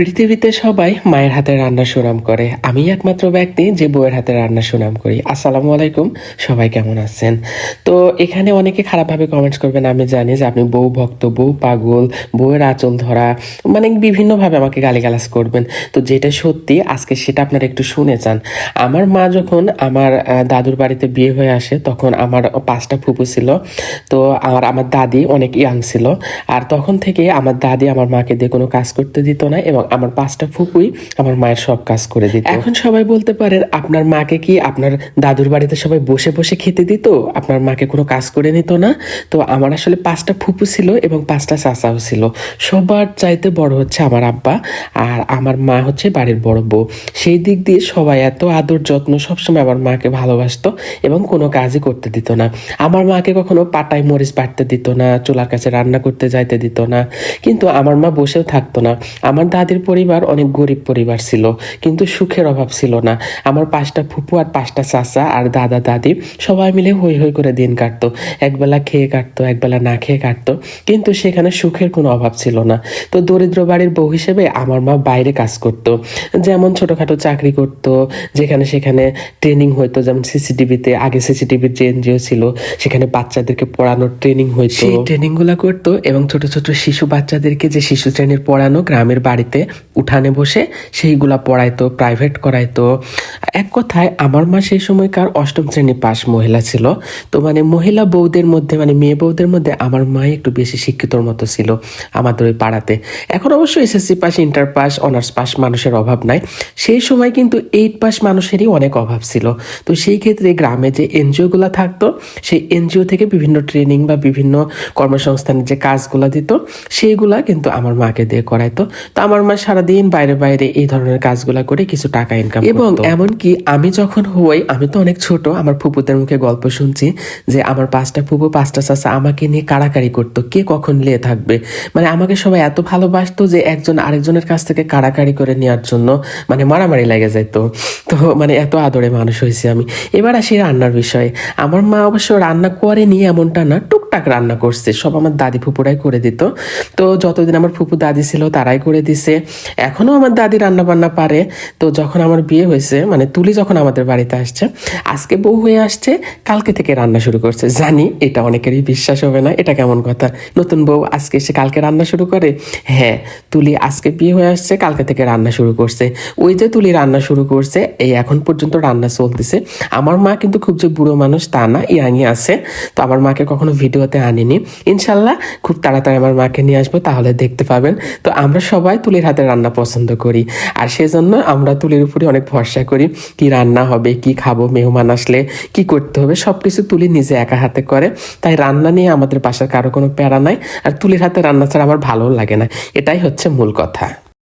পৃথিবীতে সবাই মায়ের হাতে রান্না সুনাম করে। আমি একমাত্র ব্যক্তি যে বউয়ের হাতে রান্না সুনাম করি। আসসালামু আলাইকুম, সবাই কেমন আছেন? তো এখানে অনেকে খারাপভাবে কমেন্টস করবেন, আমি জানি যে আপনি বউ ভক্ত, বউ পাগল, বউয়ের আঁচল ধরা মানে বিভিন্নভাবে আমাকে গালিগালাজ করবেন। তো যেটা সত্যি, আজকে সেটা আপনারা একটু শুনে চান আমার মা যখন আমার দাদুর বাড়িতে বিয়ে হয়ে আসে, তখন আমার পাঁচটা ফুপু ছিল। তো আর আমার দাদি অনেক ইয়াং ছিল। আর তখন থেকে আমার দাদি আমার মাকে দিয়ে কোনো কাজ করতে দিত না এবং আমার পাঁচটা ফুপুই আমার মায়ের সব কাজ করে দিত। এখন সবাই বলতে পারেন, আপনার মাকে কি আপনার দাদুর বাড়িতে সবাই বসে বসে খেতে দিত? আপনার মাকে কোনো কাজ করে নিত না? তো আমার আসলে পাঁচটা ফুপু ছিল এবং পাঁচটা চাচাও ছিল। সবার চাইতে বড় হচ্ছে আমার আব্বা আর আমার মা হচ্ছে বাড়ির বড় বউ। সেই দিক দিয়ে সবাই এত আদর যত্ন সবসময় আমার মাকে ভালোবাসতো এবং কোনো কাজই করতে দিত না। আমার মাকে কখনো পাটায় মরিচ বাটতে দিত না, চুলার কাছে রান্না করতে যাইতে দিত না। কিন্তু আমার মা বসেও থাকতো না। আমার দাদির পরিবার অনেক গরিব পরিবার ছিল, কিন্তু সুখের অভাব ছিল না। আমার পাঁচটা ফুপু আর পাঁচটা চাচা আর দাদা, দাদি সবাই মিলে হই হই করে দিন কাটতো। একবেলা খেয়ে কাটতো, একবেলা না খেয়ে কাটতো, কিন্তু সেখানে সুখের কোনো অভাব ছিল না। তো দরিদ্র বাড়ির বউ হিসেবে আমার মা বাইরে কাজ করতো। যেমন ছোটখাটো চাকরি করতো, যেখানে সেখানে ট্রেনিং হইতো, যেমন সিসিটিভিতে আগে সিসিটিভির যে এনজিও ছিল, সেখানে বাচ্চাদেরকে পড়ানোর ট্রেনিং হইতো। সেই ট্রেনিংগুলা করতো এবং ছোট ছোট শিশু বাচ্চাদেরকে যে শিশু শ্রেণির পড়ানো গ্রামের বাড়িতে উঠানে বসে সেইগুলা পড়াইতো প্রাইভেট করাইতো। এক কথায়, আমার মা সেই সময়কার অষ্টম শ্রেণি পাস মহিলা ছিল। তো মানে মহিলা বউদের মধ্যে মানে মেয়ে বউদের মধ্যে আমার মাই একটু বেশি শিক্ষিতর মতো ছিল আমাদের ওই পাড়াতে। এখন অবশ্য SSC pass inter pass honours pass মানুষের অভাব নাই। সেই সময় কিন্তু এইট পাস মানুষেরই অনেক অভাব ছিল। তো সেই ক্ষেত্রে গ্রামে যে এনজিওগুলো থাকতো, সেই এনজিও থেকে বিভিন্ন ট্রেনিং বা বিভিন্ন কর্মসংস্থানের যে কাজগুলো দিত, সেইগুলা কিন্তু আমার মাকে দিয়ে করাইতো। তো আমার মা সারাদিন বাইরে বাইরে এই ধরনের কাজগুলা করে কিছু টাকা ইনকাম এবং এমনকি আমি যখন হই আমি তো অনেক ছোট আমার ফুপুদের মুখে গল্প শুনছি যে আমার পাঁচটা ফুপু পাঁচটা চাচা আমাকে নিয়ে কাড়াকাড়ি করতো কে কখন লিয়ে থাকবে? মানে আমাকে সবাই এত ভালোবাসতো যে একজন আরেকজনের কাছ থেকে কাড়াকাড়ি করে নেওয়ার জন্য মানে মারামারি লেগে যেত তো মানে এত আদরে মানুষ হয়েছে আমি। এবার আসি রান্নার বিষয়ে। আমার মা অবশ্য রান্না করেনি এমনটা না টুকটাক রান্না করছে, সব আমার দাদি ফুপুরাই করে দিত। তো যতদিন আমার ফুপু দাদি ছিল তারাই করে দিছে। এখনও আমার দাদি রান্না বান্না পারে। তো যখন আমার বিয়ে হয়েছে মানে তুলি যখন আমাদের বাড়িতে আসছে, আজকে বউ হয়ে আসছে, কালকে থেকে রান্না শুরু করছে। জানি এটা অনেকেরই বিশ্বাস হবে না, এটা কেমন কথা? নতুন বউ আজকে এসে কালকে রান্না শুরু করে? হ্যাঁ তুলি আজকে বিয়ে হয়ে আসছে, কালকে থেকে রান্না শুরু করছে। ওই যে তুলি রান্না শুরু করছে, এই এখন পর্যন্ত রান্না চলতেছে। আমার মা কিন্তু খুব যে বুড়ো মানুষ তা না ইয়াংই আছে। তো আমার মাকে কখনো ভিডিওতে আনিনি। ইনশাল্লাহ খুব তাড়াতাড়ি আমার মাকে নিয়ে আসব, তাহলে দেখতে পাবেন। তো আমরা সবাই তুলির হাতে রান্না পছন্দ করি। আর সেজন্য আমরা তুলির উপরে অনেক ভরসা করি, কি রান্না হবে, কি খাব, মেহমান আসলে কি করতে হবে সব কিছু তুলি নিজে একা হাতে করে। তাই রান্না নিয়ে আমাদের বাসার কারও কোনো প্যারা নাই। আর তুলির হাতে রান্না ছাড়া আমার ভালো লাগে না। এটাই হচ্ছে মূল কথা।